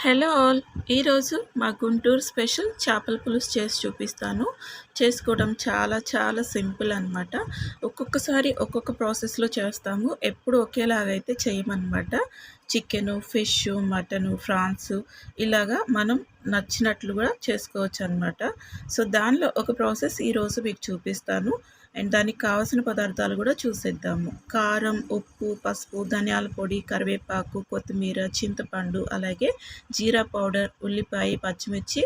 Hello all. ఈరోజు మా Guntur special చేపల పులుసు చేసి చూపిస్తాను. చేసుకోవడం చాలా చాలా సింపుల్ అనమాట ఒక్కొక్కసారి ఒక్కొక్క ప్రాసెస్లో చేస్తాము. ఎప్పుడు ఒకేలాగైతే చేయమన్నమాట. చికెను ఫిష్ మటను ఫ్రాన్స్ ఇలాగా మనం నచ్చినట్లు కూడా చేసుకోవచ్చు అనమాట సో దానిలో ఒక ప్రాసెస్ ఈరోజు మీకు చూపిస్తాను. అండ్ దానికి కావాల్సిన పదార్థాలు కూడా చూసేద్దాము. కారం ఉప్పు పసుపు ధనియాల పొడి కరివేపాకు కొత్తిమీర చింతపండు అలాగే జీరా పౌడర్ ఉల్లిపాయ పచ్చిమిర్చి.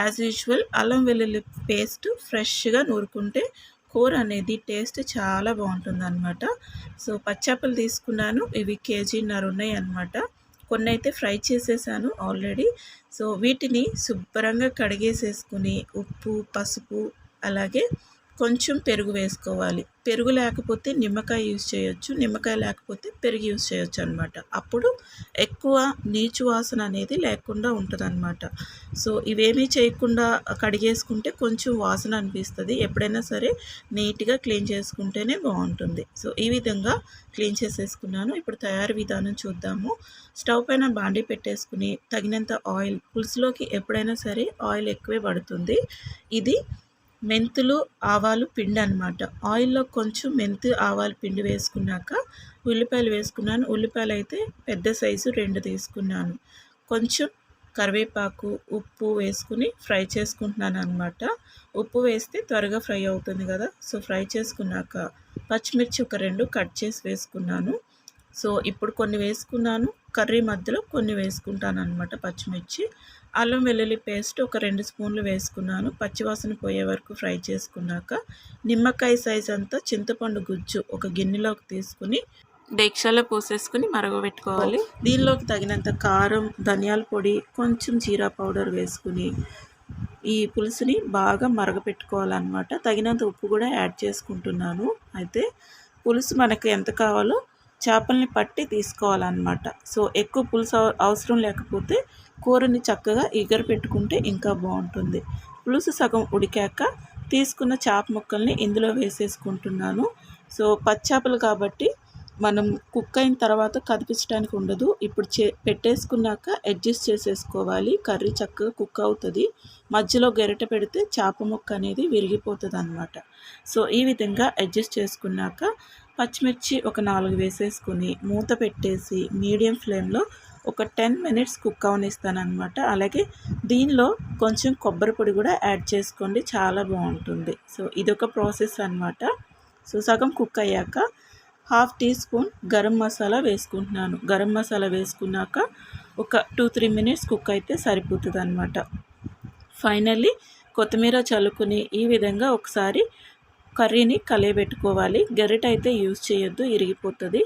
యాజ్ యూజువల్ అల్లం వెల్లుల్లి పేస్ట్ ఫ్రెష్గా నూరుకుంటే కూర అనేది టేస్ట్ చాలా బాగుంటుంది అనమాట సో పచ్చాపలు తీసుకున్నాను. ఇవి కేజీన్నర ఉన్నాయి అనమాట కొన్ని అయితే ఫ్రై చేసేసాను ఆల్రెడీ. సో వీటిని శుభ్రంగా కడిగేసేసుకుని ఉప్పు పసుపు అలాగే కొంచెం పెరుగు వేసుకోవాలి. పెరుగు లేకపోతే నిమ్మకాయ యూజ్ చేయొచ్చు నిమ్మకాయ లేకపోతే పెరుగు యూజ్ చేయొచ్చు అనమాట అప్పుడు ఎక్కువ నీచు వాసన అనేది లేకుండా ఉంటుందన్నమాట. సో ఇవేమీ చేయకుండా కడిగేసుకుంటే కొంచెం వాసన అనిపిస్తుంది. ఎప్పుడైనా సరే నీట్గా క్లీన్ చేసుకుంటేనే బాగుంటుంది. సో ఈ విధంగా క్లీన్ చేసేసుకున్నాను. ఇప్పుడు తయారీ విధానం చూద్దాము. స్టవ్ పైన బాండీ పెట్టేసుకుని తగినంత ఆయిల్ పులుసులోకి ఎప్పుడైనా సరే ఆయిల్ ఎక్కువే పడుతుంది. ఇది మెంతులు ఆవాలు పిండి అనమాట ఆయిల్లో కొంచెం మెంతు ఆవాలు పిండి వేసుకున్నాక ఉల్లిపాయలు వేసుకున్నాను. ఉల్లిపాయలు అయితే పెద్ద సైజు రెండు తీసుకున్నాను. కొంచెం కరివేపాకు ఉప్పు వేసుకుని ఫ్రై చేసుకుంటున్నాను అనమాట ఉప్పు వేస్తే త్వరగా ఫ్రై అవుతుంది కదా. సో ఫ్రై చేసుకున్నాక పచ్చిమిర్చి ఒక రెండు కట్ చేసి వేసుకున్నాను. సో ఇప్పుడు కొన్ని వేసుకున్నాను. కర్రీ మధ్యలో కొన్ని వేసుకుంటాను అనమాట పచ్చిమిర్చి. అల్లం వెల్లుల్లి పేస్ట్ ఒక రెండు స్పూన్లు వేసుకున్నాను. పచ్చివాసన పోయే వరకు ఫ్రై చేసుకున్నాక నిమ్మకాయ సైజ్ అంతా చింతపండు గుజ్జు ఒక గిన్నెలోకి తీసుకుని డేక్షాలో పోసేసుకుని మరగబెట్టుకోవాలి. దీనిలోకి తగినంత కారం ధనియాల పొడి కొంచెం జీరా పౌడర్ వేసుకుని ఈ పులుసుని బాగా మరగపెట్టుకోవాలన్నమాట. తగినంత ఉప్పు కూడా యాడ్ చేసుకుంటున్నాను. అయితే పులుసు మనకు ఎంత కావాలో చేపల్ని పట్టి తీసుకోవాలన్నమాట. సో ఎక్కువ పులుసు అవసరం లేకపోతే కూరని చక్కగా ఎగర పెట్టుకుంటే ఇంకా బాగుంటుంది. పులుసు సగం ఉడికాక తీసుకున్న చేప ముక్కల్ని ఇందులో వేసేసుకుంటున్నాను. సో పచ్చాపలు కాబట్టి మనం కుక్ అయిన తర్వాత కదిపించడానికి ఉండదు. ఇప్పుడు చే పెట్టేసుకున్నాక అడ్జస్ట్ చేసేసుకోవాలి. కర్రీ చక్కగా కుక్ అవుతుంది. మధ్యలో గెరట పెడితే చేప ముక్క అనేది విరిగిపోతుంది అనమాట సో ఈ విధంగా అడ్జస్ట్ చేసుకున్నాక పచ్చిమిర్చి ఒక నాలుగు వేసేసుకుని మూత పెట్టేసి మీడియం ఫ్లేమ్లో ఒక టెన్ మినిట్స్ కుక్ అవనిస్తానమాట అలాగే దీనిలో కొంచెం కొబ్బరి పొడి కూడా యాడ్ చేసుకోండి చాలా బాగుంటుంది. సో ఇదొక ప్రాసెస్ అనమాట సో సగం కుక్ అయ్యాక half teaspoon garam masala వేసుకుంటున్నాను. గరం మసాలా వేసుకున్నాక ఒక టూ త్రీ మినిట్స్ కుక్ అయితే సరిపోతుంది అనమాట ఫైనల్లీ కొత్తిమీర చల్లుకుని ఈ విధంగా ఒకసారి కర్రీని కలియబెట్టుకోవాలి. గరిట అయితే యూజ్ చేయొద్దు ఇరిగిపోతుంది.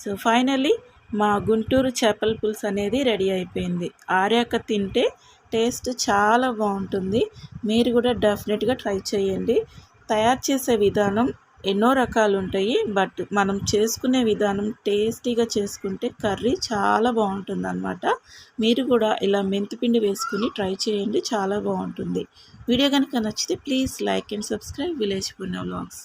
సో ఫైనలీ మా గుంటూరు చేపల పులుసు అనేది రెడీ అయిపోయింది. ఆర్యాక తింటే టేస్ట్ చాలా బాగుంటుంది. మీరు కూడా డెఫినెట్గా ట్రై చేయండి. తయారు చేసే విధానం ఎన్నో రకాలు ఉంటాయి బట్ మనం చేసుకునే విధానం టేస్టీగా చేసుకుంటే కర్రీ చాలా బాగుంటుంది అనమాట మీరు కూడా ఇలా మెంతిపిండి వేసుకుని ట్రై చేయండి చాలా బాగుంటుంది. వీడియో కనుక నచ్చితే please like and subscribe village Punya vlogs.